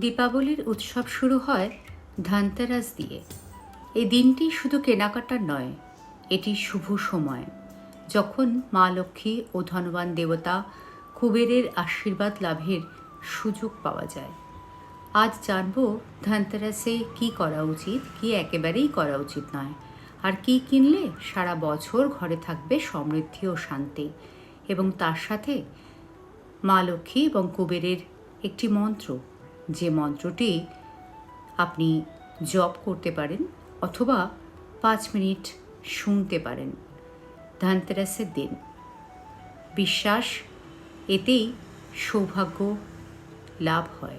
দীপাবলির উৎসব শুরু হয় ধনতেরাস দিয়ে। এই দিনটি শুধু কেনাকাটার নয়, এটি শুভ সময়। যখন মা লক্ষ্মী ও ধনবান দেবতা কুবেরের আশীর্বাদ লাভের সুযোগ পাওয়া যায়। আজ জানব ধনতেরাসে কি করা উচিত, কি একেবারেই করা উচিত নয়। আর কি কিনলে সারা বছর ঘরে থাকবে সমৃদ্ধি ও শান্তি। এবং তার সাথে মা লক্ষ্মী এবং কুবেরের একটি মন্ত্র যে মন্ত্রটি আপনি জপ করতে পারেন অথবা পাঁচ মিনিট শুনতে পারেন। ধনতেরাসের দিন। বিশ্বাস, এতেই সৌভাগ্য লাভ হয়।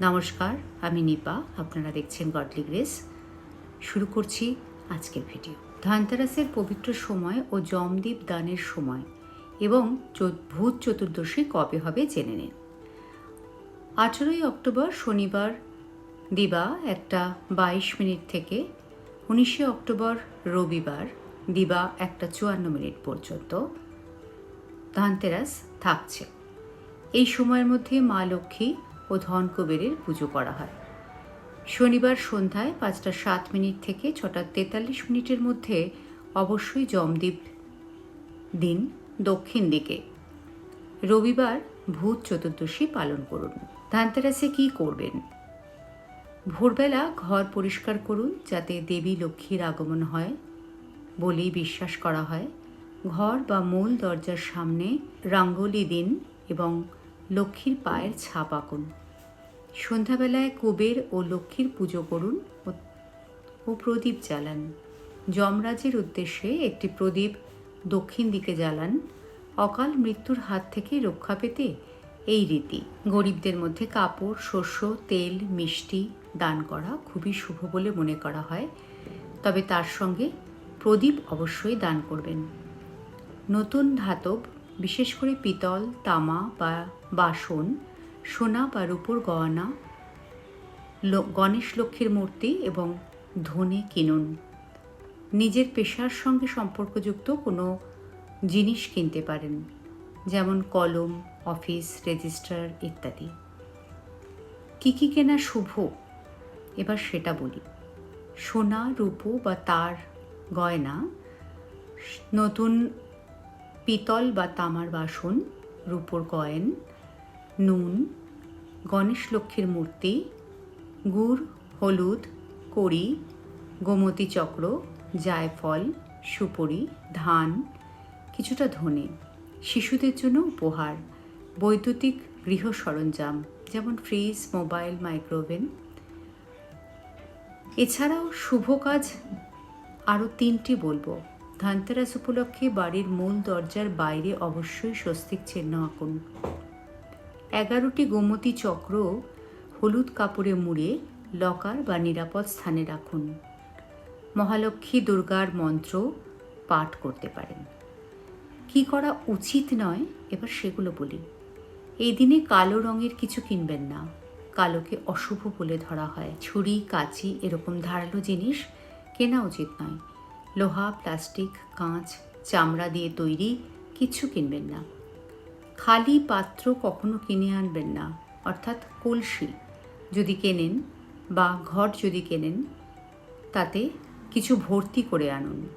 নমস্কার, আমি নিপা, আপনারা দেখছেন গডলি গ্রেস। শুরু করছি আজকের ভিডিও। ধনতেরাসের পবিত্র সময় ও জমদীপ দানের সময় এবং ভূত চতুর্দশী কবে হবে জেনে নিন। আঠেরোই অক্টোবর শনিবার, দিবা একটা বাইশ মিনিট থেকে উনিশে অক্টোবর রবিবার, দিবা একটা চুয়ান্ন মিনিট পর্যন্ত ধানতেরাস থাকছে। এই সময়ের মধ্যে মা লক্ষ্মী ও ধন পুজো করা হয়। শনিবার সন্ধ্যায় পাঁচটা সাত মিনিট থেকে ছটা তেতাল্লিশ মিনিটের মধ্যে অবশ্যই জমদ্বীপ দিন দক্ষিণ দিকে। রবিবার ভূত চতুর্দশী পালন করুন। ধানতেরাসে কি করবেন? ভোরবেলা ঘর পরিষ্কার করুন যাতে দেবী লক্ষ্মীর আগমন হয় বলেই বিশ্বাস করা হয়। ঘর বা মূল দরজার সামনে রাঙ্গলি দিন এবং লক্ষ্মীর পায়ের ছাপ আঁকুন। সন্ধ্যাবেলায় কুবের ও লক্ষ্মীর পুজো করুন ও- প্রদীপ জ্বালান। যমরাজের উদ্দেশ্যে একটি প্রদীপ দক্ষিণ দিকে জ্বালান। অকাল মৃত্যুর হাত থেকে রক্ষা পেতে এই রীতি। গরিবদের মধ্যে কাপড়, শস্য, তেল, মিষ্টি দান করা খুবই শুভ বলে মনে করা হয়। তবে তার সঙ্গে প্রদীপ অবশ্যই দান করবেন। নতুন ধাতব, বিশেষ করে পিতল, তামা বা বাসন, সোনা বা রূপোর গয়না গণেশ লক্ষ্মীর মূর্তি এবং ধনে কিনুন। নিজের পেশার সঙ্গে সম্পর্কযুক্ত কোনো জিনিস কিনতে পারেন, যেমন কলম অফিস, রেজিস্টার ইত্যাদি। কী কী কেনা শুভ? এবার সেটা বলি। সোনা, রূপো বা তার গয়না, নতুন পিতল বা তামার বাসন, রূপোর কয়েন, নুন, গণেশ লক্ষ্মীর মূর্তি, গুড়, হলুদ, কড়ি, গোমতী চক্র, জায়ফল, সুপরি, ধান, কিছুটা ধনে। শিশুদের জন্য উপহার। বৈদ্যুতিক গৃহ সরঞ্জাম, যেমন ফ্রিজ, মোবাইল, মাইক্রোওভেন। এছাড়াও শুভ কাজ আরও তিনটি বলব। ধনতেরাস উপলক্ষে বাড়ির মূল দরজার বাইরে অবশ্যই স্বস্তিক চিহ্ন আঁকুন। এগারোটি গোমতী চক্র হলুদ কাপড়ে মুড়ে লকার বা নিরাপদ স্থানে রাখুন। মহালক্ষ্মী দুর্গার মন্ত্র পাঠ করতে পারেন। কি করা উচিত নয়, এবার সেগুলো বলি। এই দিনে কালো রঙের কিছু কিনবেন না। কালোকে অশুভ বলে ধরা হয়। ছুরি, কাঁচি এরকম ধারালো জিনিস কেনা উচিত নয়। লোহা, প্লাস্টিক, কাঁচ, চামড়া দিয়ে তৈরি কিছু কিনবেন না। খালি পাত্র কখনো কিনে আনবেন না, অর্থাৎ কলসি যদি কেনেন বা ঘট যদি কেনেন, তাতে কিছু ভর্তি করে আনুন।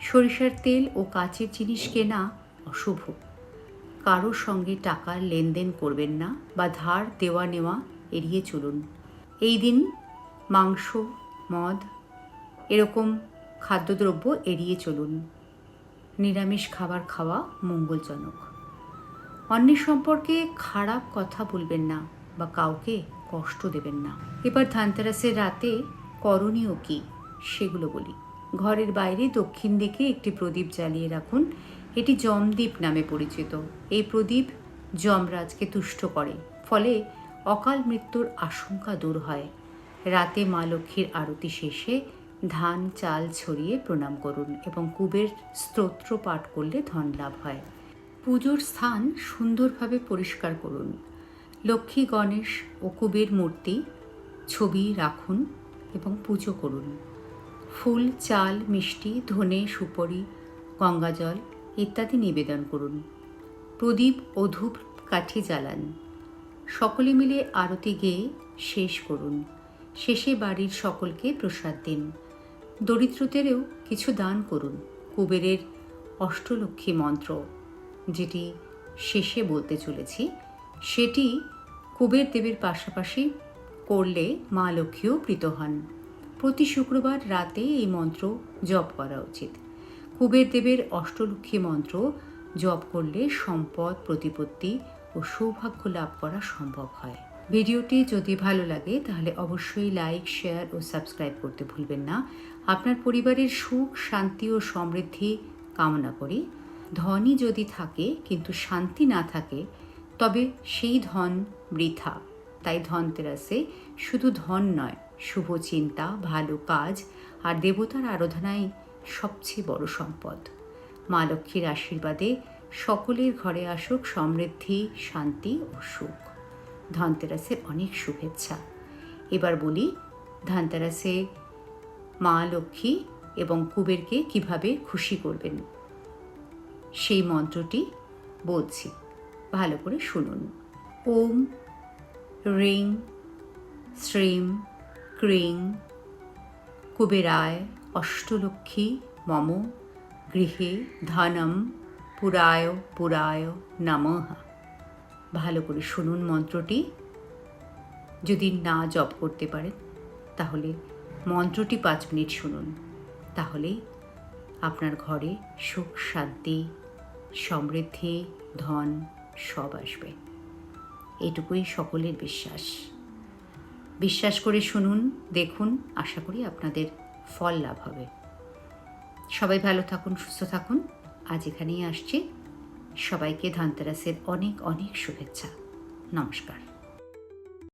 সরিষার তেল ও কাচের জিনিস কেনা অশুভ। কারোর সঙ্গে টাকার লেনদেন করবেন না বা ধার দেওয়া নেওয়া এড়িয়ে চলুন। এই দিন মাংস, মদ এরকম খাদ্যদ্রব্য এড়িয়ে চলুন। নিরামিষ খাবার খাওয়া মঙ্গলজনক। অন্যের সম্পর্কে খারাপ কথা বলবেন না বা কাউকে কষ্ট দেবেন না। এবার ধানতেরাসের রাতে করণীয় কি? সেগুলো বলি। ঘরের বাইরে দক্ষিণ দিকে একটি প্রদীপ জ্বালিয়ে রাখুন। এটি যমদ্বীপ নামে পরিচিত। এই প্রদীপ যমরাজকে তুষ্ট করে, ফলে অকাল মৃত্যুর আশঙ্কা দূর হয়। রাতে মা লক্ষ্মীর আরতি শেষে ধান, চাল ছড়িয়ে প্রণাম করুন এবং কুবের স্তোত্র পাঠ করলে ধন লাভ হয়। পুজোর স্থান সুন্দরভাবে পরিষ্কার করুন। লক্ষ্মী, গণেশ ও কুবের মূর্তি ছবি রাখুন এবং পুজো করুন। ফুল, চাল, মিষ্টি, ধনে, সুপরি, গঙ্গাজল ইত্যাদি নিবেদন করুন। প্রদীপ ও ধূপ কাঠি জ্বালান। সকলে মিলে আরতি গেয়ে শেষ করুন। শেষে বাড়ির সকলকে প্রসাদ দিন। দরিদ্রদেরও কিছু দান করুন। কুবেরের অষ্টলক্ষ্মী মন্ত্র, যেটি শেষে বলতে চলেছি, সেটি কুবের দেবের পাশাপাশি করলে মা লক্ষ্মীও প্রীত হন। প্রতি শুক্রবার রাতে এই মন্ত্র জপ করা উচিত। কুবের দেবের অষ্টলক্ষ্মী মন্ত্র জপ করলে সম্পদ, প্রতিপত্তি ও সৌভাগ্য লাভ করা সম্ভব হয়। ভিডিওটি যদি ভালো লাগে, তাহলে অবশ্যই লাইক, শেয়ার ও সাবস্ক্রাইব করতে ভুলবেন না। আপনার পরিবারের সুখ, শান্তি ও সমৃদ্ধি কামনা করি। ধনই যদি থাকে, কিন্তু শান্তি না থাকে, তবে সেই ধন বৃথা। তাই ধনতেরাসে শুধু ধন নয়, শুভ চিন্তা, ভালো কাজ আর দেবতার আরাধনাই সবচেয়ে বড় সম্পদ। মা লক্ষ্মীর আশীর্বাদে সকলের ঘরে আসুক সমৃদ্ধি, শান্তি ও সুখ। ধনতেরাসের অনেক শুভেচ্ছা। এবার বলি, ধনতেরাসে মা লক্ষ্মী এবং কুবেরকে কীভাবে খুশি করবেন? সেই মন্ত্রটি বলছি। ভালো করে শুনুন। ওম, রিং, শ্রীম, ক্রিং, কুবেরায় অষ্টলক্ষ্মী মম গৃহে ধনম পুরায় পুরায় নমঃ। ভালো করে শুনুন মন্ত্রটি। যদি না জপ করতে পারেন, তাহলে মন্ত্রটি পাঁচ মিনিট শুনুন। তাহলেই আপনার ঘরে সুখ, শান্তি, সমৃদ্ধি, ধন সব আসবে। এটুকুই সকলের বিশ্বাস। বিশ্বাস করে শুনুন, দেখুন, আশা করি আপনাদের ফল লাভ হবে। সবাই ভালো থাকুন, সুস্থ থাকুন। আজ এখানেই আসছি। সবাইকে ধানতেরাসের অনেক অনেক শুভেচ্ছা। নমস্কার।